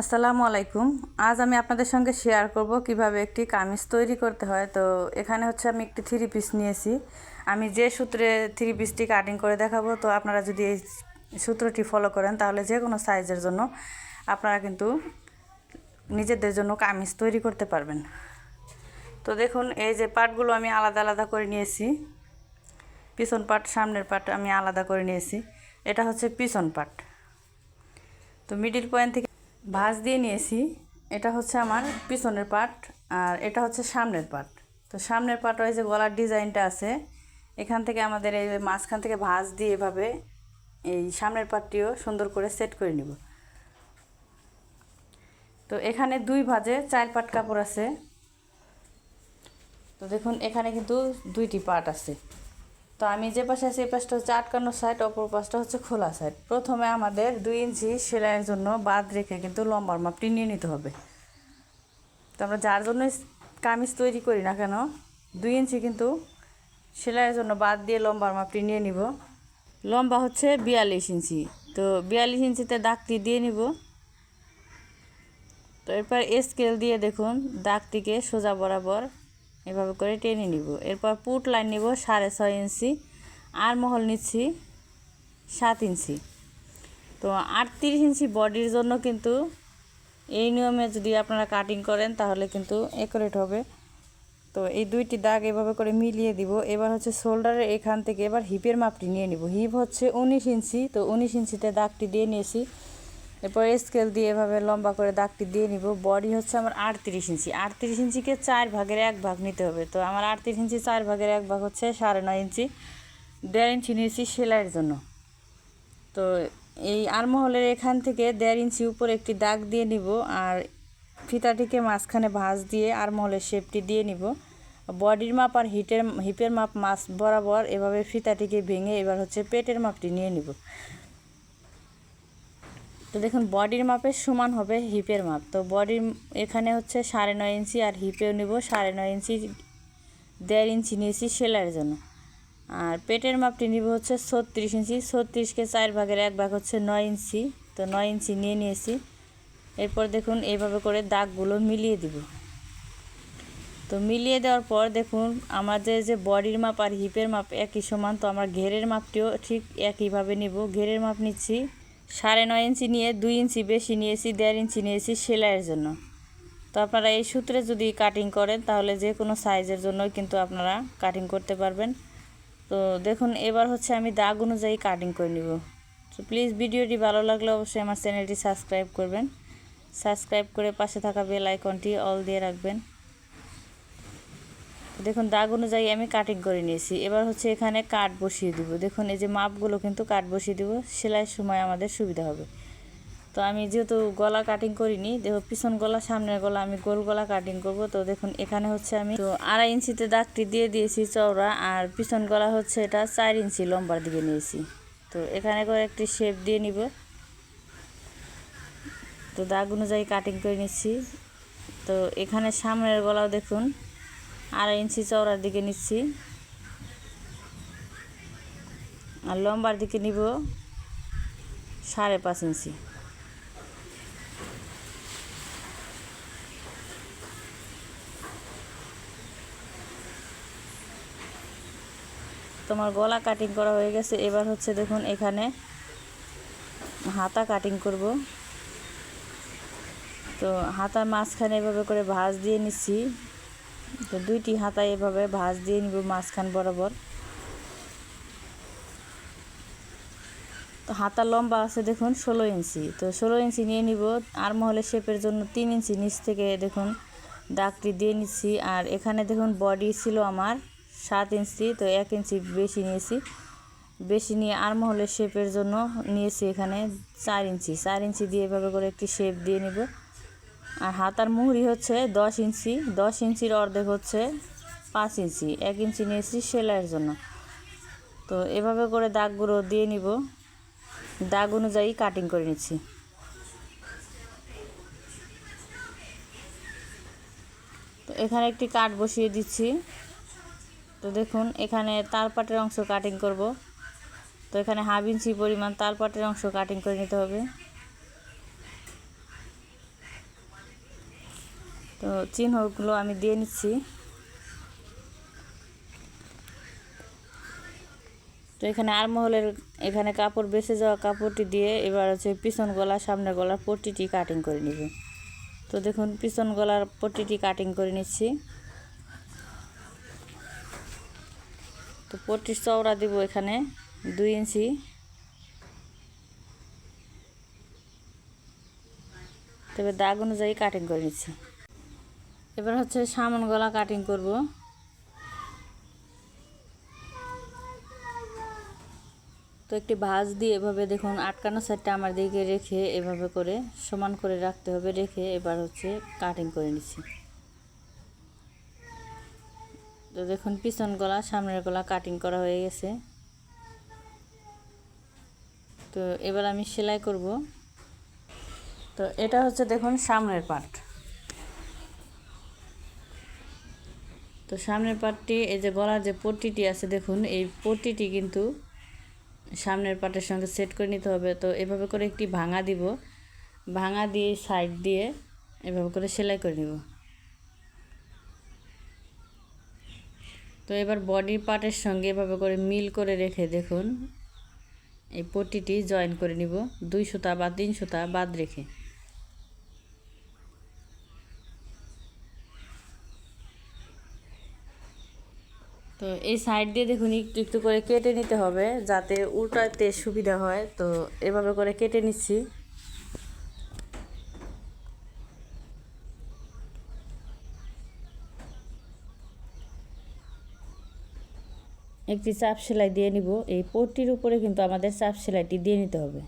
আসসালামু আলাইকুম। আজ আমি আপনাদের সঙ্গে শেয়ার করব কীভাবে একটি কামিজ তৈরি করতে হয়। তো এখানে হচ্ছে আমি একটি থ্রি পিস নিয়েছি। আমি যে সূত্রে থ্রি পিসটি কাটিং করে দেখাবো, তো আপনারা যদি এই সূত্রটি ফলো করেন, তাহলে যে কোনো সাইজের জন্য আপনারা কিন্তু নিজেদের জন্য কামিজ তৈরি করতে পারবেন। তো দেখুন, এই যে পার্টগুলো আমি আলাদা আলাদা করে নিয়েছি। পিছন পাট সামনের পাট আমি আলাদা করে নিয়েছি। এটা হচ্ছে পিছন পাট তো মিডিল পয়েন্ট থেকে ভাঁজ দিয়ে নিয়েছি। এটা হচ্ছে আমার পিছনের পার্ট আর এটা হচ্ছে সামনের পার্ট। তো সামনের পার্ট ওই যে গলার ডিজাইনটা আছে, এখান থেকে আমাদের এই মাঝখান থেকে ভাঁজ দিয়ে এভাবে এই সামনের পার্টটিও সুন্দর করে সেট করে নিব। তো এখানে দুই ভাজে চার পাট কাপড় আছে। তো দেখুন, এখানে কিন্তু দুইটি পার্ট আছে। তো আমি যে পাশে আছি, এই পাশটা হচ্ছে আটকানো সাইড অপর পাশটা হচ্ছে খোলা সাইড প্রথমে আমাদের দুই ইঞ্চি সেলাইয়ের জন্য বাদ রেখে কিন্তু লম্বার মাপটি নিয়ে নিতে হবে। তো আমরা যার জন্য কামিজ তৈরি করি না কেন, দুই ইঞ্চি কিন্তু সেলাইয়ের জন্য বাদ দিয়ে লম্বার মাপটি নিয়ে নিব। লম্বা হচ্ছে বিয়াল্লিশ ইঞ্চি। তো বিয়াল্লিশ ইঞ্চিতে দাগটি দিয়ে নিব। তো এরপর স্কেল দিয়ে দেখুন, দাগটিকে সোজা বরাবর এভাবে করে টেনে নিব। এরপর পুট লাইন নিব সাড়ে ছয় ইঞ্চি। আর মহল নিচ্ছি সাত ইঞ্চি। তো আটত্রিশ ইঞ্চি বডির জন্য কিন্তু এই নিয়মে যদি আপনারা কাটিং করেন তাহলে কিন্তু একুরেট হবে। তো এই দুইটি দাগ এভাবে করে মিলিয়ে দিব। এবার হচ্ছে শোল্ডারের এখান থেকে এবার হিপের মাপটি নিয়ে নিব। হিপ হচ্ছে উনিশ ইঞ্চি। তো উনিশ ইঞ্চিতে দাগটি দিয়ে নিয়েছি। এরপর স্কেল দিয়ে এভাবে লম্বা করে দাগটি দিয়ে নিব। বডি হচ্ছে আমার আটত্রিশ ইঞ্চি। আটত্রিশ ইঞ্চিকে চার ভাগের এক ভাগ নিতে হবে। তো আমার আটত্রিশ ইঞ্চি চার ভাগের এক ভাগ হচ্ছে সাড়ে নয় ইঞ্চি। দেড় ইঞ্চি নিয়েছি সেলাইয়ের জন্য। তো এই আরমহলের এখান থেকে দেড় ইঞ্চি উপরে একটি দাগ দিয়ে নিব আর ফিতাটিকে মাঝখানে ভাঁজ দিয়ে আরমহলের শেপটি দিয়ে নিব। বডির মাপ আর হিটের হিপের মাপ মাছ বরাবর এভাবে ফিতাটিকে ভেঙে এবার হচ্ছে পেটের মাপটি নিয়ে নিব। দেখুন, বডির মাপের সমান হবে হিপের মাপ। তো বডির এখানে হচ্ছে সাড়ে নয় ইঞ্চি আর হিপেও নিব, সাড়ে নয় ইঞ্চি, দেড় ইঞ্চি নিয়েছি সেলাইয়ের জন্য। আর পেটের মাপটি নিব হচ্ছে ছত্রিশ ইঞ্চি, ছত্রিশকে চার ভাগের এক ভাগ হচ্ছে নয় ইঞ্চি। তো নয় ইঞ্চি নিয়ে নিয়েছি। এরপর দেখুন, এইভাবে করে দাগগুলো মিলিয়ে দিব। তো মিলিয়ে দেওয়ার পর দেখুন, আমাদের যে বডির মাপ আর হিপের মাপ একই সমান, তো আমরা ঘেরের মাপটিও ঠিক একইভাবে নিব। ঘেরের মাপ নিচ্ছি। সাড়ে নয় ইঞ্চি নিয়ে, দুই ইঞ্চি বেশি নিয়েছি, দেড় ইঞ্চি নিয়েছি সেলাইয়ের জন্য। তো আপনারা এই সূত্রে যদি কাটিং করেন, তাহলে যে কোনো সাইজের জন্যই কিন্তু আপনারা কাটিং করতে পারবেন। তো দেখুন, এবার হচ্ছে আমি দাগ অনুযায়ী কাটিং করে নিব। তো প্লিজ ভিডিওটি ভালো লাগলে অবশ্যই আমার চ্যানেলটি সাবস্ক্রাইব করবেন। সাবস্ক্রাইব করে পাশে থাকা বেল আইকনটি অল দিয়ে রাখবেন। দেখুন, দাগ অনুযায়ী আমি কাটিং করে নিয়েছি। এবার হচ্ছে এখানে কাট বসিয়ে দিব। দেখুন, এই যে মাপগুলো কিন্তু কাট বসিয়ে দিব। সেলাইয়ের সময় আমাদের সুবিধা হবে। তো আমি যেহেতু গলা কাটিং করিনি, দেখো, পিছন গলা, সামনের গলা, আমি গোল গলা কাটিং করব। তো দেখুন, এখানে হচ্ছে আমি তো আড়াই ইঞ্চিতে দাগটি দিয়ে দিয়েছি চওড়া, আর পিছন গলা হচ্ছে এটা চার ইঞ্চি লম্বার দিকে নিয়েছি। তো এখানে করে একটি শেপ দিয়ে নিব। তো দাগ অনুযায়ী কাটিং করে নিচ্ছি। তো এখানে সামনের গলাও দেখুন আড়াই ইঞ্চি চওড়ার দিকে নিচ্ছি। আর লম্বার দিকে নিব সাড়ে পাঁচ ইঞ্চি। তোমার গলা কাটিং করা হয়ে গেছে। এবার হচ্ছে দেখুন এখানে হাতা কাটিং করব। তো হাতার মাঝখানে এভাবে করে ভাঁজ দিয়ে নিচ্ছি। তো দুইটি হাতা এভাবে ভাঁজ দিয়ে নিব মাঝখান বরাবর। তো হাতার লম্বা আছে দেখুন, ষোলো ইঞ্চি। তো ষোলো ইঞ্চি নিয়ে নিব, আর মহলে শেপের জন্য তিন ইঞ্চি নিচ থেকে দেখুন দাগটি দিয়ে নিচ্ছি। আর এখানে দেখুন বডি ছিল আমার সাত ইঞ্চি, তো এক ইঞ্চি বেশি নিয়েছি। বেশি নিয়ে আর মহলের শেপের জন্য নিয়েছি এখানে চার ইঞ্চি। চার ইঞ্চি দিয়ে এভাবে করে একটি শেপ দিয়ে নিব। আর হাতার মুহুরি হচ্ছে দশ ইঞ্চি, দশ ইঞ্চির অর্ধেক হচ্ছে পাঁচ ইঞ্চি, এক ইঞ্চি নিয়েছি সেলাইয়ের জন্য। তো এভাবে করে দাগগুলো দিয়ে নিব। দাগ অনুযায়ী কাটিং করে নিচ্ছি। তো এখানে একটি কাট বসিয়ে দিচ্ছি। তো দেখুন, এখানে তালপাটের অংশ কাটিং করব। তো এখানে হাফ ইঞ্চি পরিমাণ তালপাটের অংশ কাটিং করে নিতে হবে। তো চিহ্নগুলো আমি দিয়ে নিচ্ছি। তো এখানে আরমহলের এখানে কাপড় বেঁচে যাওয়া কাপড়টি দিয়ে এবার হচ্ছে পিছন গলা, সামনের গলার পট্টিটি কাটিং করে নিব। তো দেখুন, পিছন গলার পট্টিটি কাটিং করে নিচ্ছি। তো পট্টির চওড়া দিব এখানে দুই ইঞ্চি। তবে দাগ অনুযায়ী কাটিং করে নিচ্ছি। এবার হচ্ছে সামন গলা কাটিং করব। তো একটি ভাঁজ দিয়ে এভাবে দেখুন, আটকানো সাইডটা আমার দিকে রেখে এভাবে করে সমান করে রাখতে হবে, রেখে এবার হচ্ছে কাটিং করে নিচ্ছি। তো দেখুন, পিছন গলা, সামনের গলা কাটিং করা হয়ে গেছে। তো এবার আমি সেলাই করব। তো এটা হচ্ছে দেখুন সামনের পার্ট তো সামনের পার্টটি এই যে গলার যে পট্টিটি আছে, দেখুন, এই পট্টিটি কিন্তু সামনের পার্টের সঙ্গে সেট করে নিতে হবে। তো এভাবে করে একটি ভাঙা দিব। ভাঙা দিয়ে সাইড দিয়ে এভাবে করে সেলাই করে নিব। তো এবার বডির পার্টের সঙ্গে এভাবে করে মিল করে রেখে দেখুন, এই পট্টিটি জয়েন করে নিব। দুই সুতা বা তিন সুতা বাদ রেখে। তো এই সাইড দিয়ে দেখুন, একটু একটু করে কেটে নিতে হবে যাতে উল্টাতে সুবিধা হয়। তো এভাবে করে কেটে নিচ্ছি। একটি চাপ সেলাই দিয়ে নিব। এই পট্টির উপরে কিন্তু আমাদের চাপ সেলাইটি দিয়ে নিতে হবে।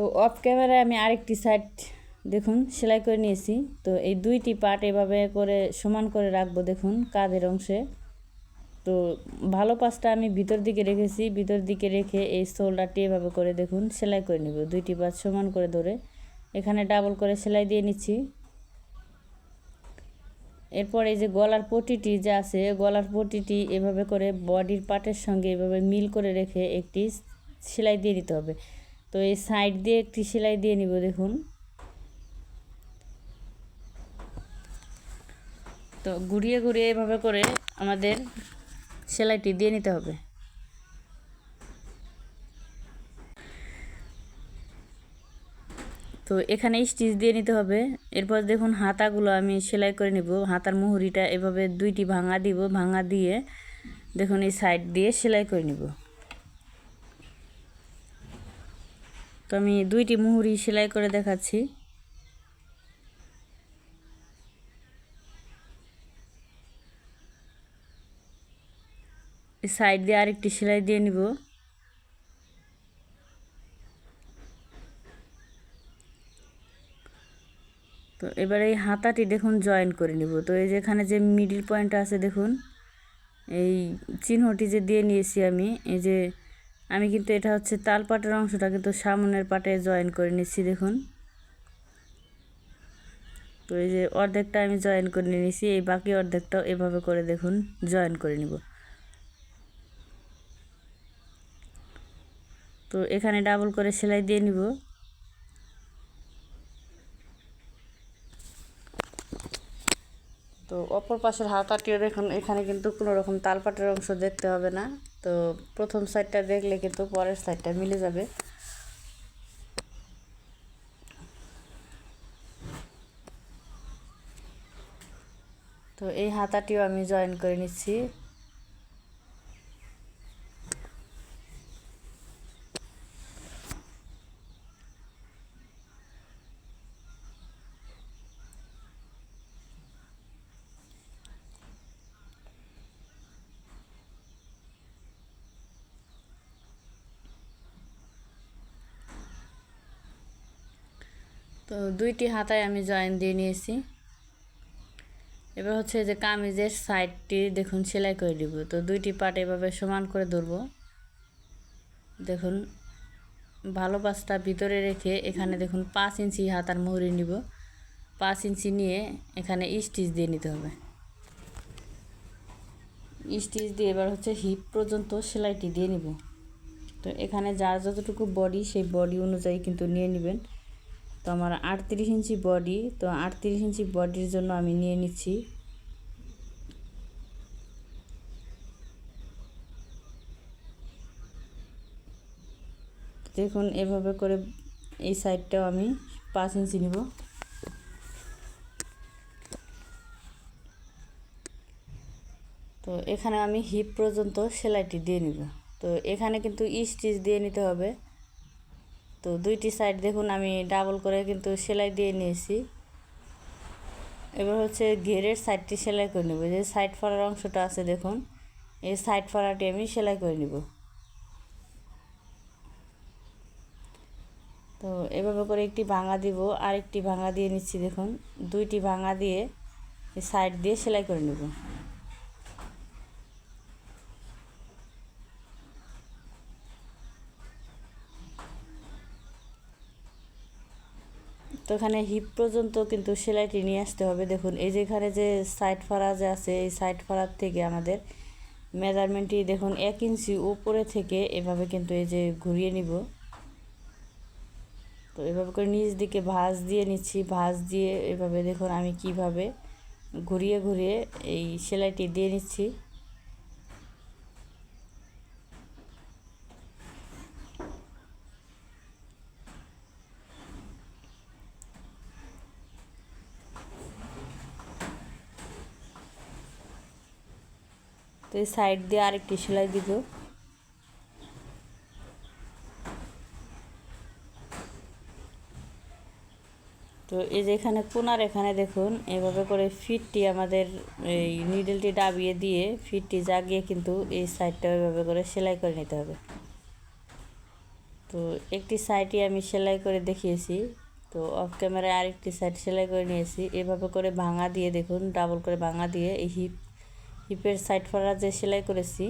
তো অফ ক্যামেরায় আমি আরেকটি সাইড দেখুন, সেলাই করে নিয়েছি। তো এই দুইটি পার্ট এভাবে করে সমান করে রাখব, দেখুন, কাঁধের অংশে। তো ভালো পাশটা আমি ভিতর দিকে রেখেছি। ভিতর দিকে রেখে এই শোল্ডারটি এভাবে করে, দেখুন, সেলাই করে নেব। দুইটি পাশ সমান করে ধরে এখানে ডাবল করে সেলাই দিয়ে নিচ্ছি। এরপর এই যে গলার পটিটি যে আছে, গলার পটিটি এভাবে করে বডির পার্টের সঙ্গে এভাবে মিল করে রেখে একটি সেলাই দিয়ে নিতে হবে। তো এই সাইড দিয়ে একটি সেলাই দিয়ে নিব, দেখুন। তো ঘুরিয়ে ঘুরিয়ে এভাবে করে আমাদের সেলাইটি দিয়ে নিতে হবে। তো এখানে স্টিচ দিয়ে নিতে হবে। এরপর দেখুন হাতাগুলো আমি সেলাই করে নিব। হাতার মুহুরিটা এভাবে দুইটি ভাঙা দিব। ভাঙা দিয়ে দেখুন এই সাইড দিয়ে সেলাই করে নিব। তো আমি দুইটি মুহুরি সেলাই করে দেখাচ্ছি। সাইড দিয়ে আরেকটি সেলাই দিয়ে নিব। তো এবার এই হাতাটি দেখুন জয়েন করে নিব। তো এই যেখানে যে মিডিল পয়েন্ট আছে দেখুন, এই চিহ্নটি যে দিয়ে নিয়েছি আমি, এই যে আমি কিন্তু এটা হচ্ছে তাল পাটের অংশটা কিন্তু সামনের পাটে জয়েন করে নিচ্ছি, দেখুন। তো এই যে অর্ধেকটা আমি জয়েন করে নিয়েছি, এই বাকি অর্ধেকটাও এভাবে করে দেখুন জয়েন করে নিব। তো এখানে ডাবল করে সেলাই দিয়ে নিব। তো অপর পাশের হাতাটিও দেখুন, এখানে কিন্তু কোনো রকম তালপাটের অংশ দেখতে হবে না। তো প্রথম সাইডটা দেখলে কিন্তু পরের সাইডটা মিলে যাবে। তো এই হাতাটিও আমি জয়েন করে নিচ্ছি। তো দুইটি হাতায় আমি জয়েন দিয়ে নিয়েছি। এবার হচ্ছে যে কামিজের সাইডটি দেখুন সেলাই করে দিব। তো দুইটি পাট এভাবে সমান করে ধরবো। দেখুন, ভালো পাঁচটা ভিতরে রেখে এখানে দেখুন পাঁচ ইঞ্চি হাতার মুহুরি নিব। পাঁচ ইঞ্চি নিয়ে এখানে স্টিচ দিয়ে নিতে হবে। স্টিচ দিয়ে এবার হচ্ছে হিপ পর্যন্ত সেলাইটি দিয়ে নিব। তো এখানে যার যতটুকু বডি, সেই বডি অনুযায়ী কিন্তু নিয়ে নেবেন। তো আমার আটত্রিশ ইঞ্চি বডি, তো আটত্রিশ ইঞ্চি বডির জন্য আমি নিয়ে নিচ্ছি। দেখুন, এভাবে করে এই সাইডটাও আমি পাঁচ ইঞ্চি নিব। তো এখানে আমি হিপ পর্যন্ত সেলাইটি দিয়ে নিব। তো এখানে কিন্তু স্টিচ দিয়ে নিতে হবে। তো দুইটি সাইড দেখুন, আমি ডাবল করে কিন্তু সেলাই দিয়ে নিয়েছি। এবার হচ্ছে ঘেরের সাইডটি সেলাই করে নেব। যে সাইড ফাড়ার অংশটা আছে দেখুন, এই সাইড ফাড়াটি আমি সেলাই করে নিব। তো এভাবে করে একটি ভাঙা দিব আর একটি ভাঙা দিয়ে নিচ্ছি দেখুন। দুইটি ভাঙা দিয়ে সাইড দিয়ে সেলাই করে নেব। তো এখানে হিপ পর্যন্ত কিন্তু সেলাইটি নিয়ে আসতে হবে। দেখুন, এই যেখানে যে সাইড ফাড়া যে আছে, এই সাইড ফাড়ার থেকে আমাদের মেজারমেন্টটি দেখুন এক ইঞ্চি উপরে থেকে এভাবে কিন্তু এই যে ঘুরিয়ে নিব। তো এভাবে করে নিচ দিকে ভাঁজ দিয়ে নিচ্ছি, ভাঁজ দিয়ে এভাবে দেখুন আমি কীভাবে ঘুরিয়ে ঘুরিয়ে এই সেলাইটি দিয়ে নিচ্ছি। তো এই সাইড দিয়ে আরেকটি সেলাই দিব। তো এই যে এখানে কোনার এখানে দেখুন, এভাবে করে ফিটটি আমাদের এই নিডেলটি ডাবিয়ে দিয়ে ফিটটি জাগিয়ে কিন্তু এই সাইডটা ওইভাবে করে সেলাই করে নিতে হবে। তো একটি সাইডই আমি সেলাই করে দেখিয়েছি, তো অফ ক্যামেরায় আরেকটি সাইড সেলাই করে নিয়েছি। এভাবে করে ভাঙা দিয়ে দেখুন ডাবল করে ভাঙা দিয়ে এই হিপ হিপের সাইড ফরা যে সেলাই করেছি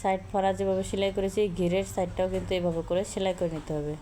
সাইড ফরা যেভাবে সেলাই করেছি ঘিরের সাইডটাও কিন্তু এভাবে করে সেলাই করে নিতে হবে।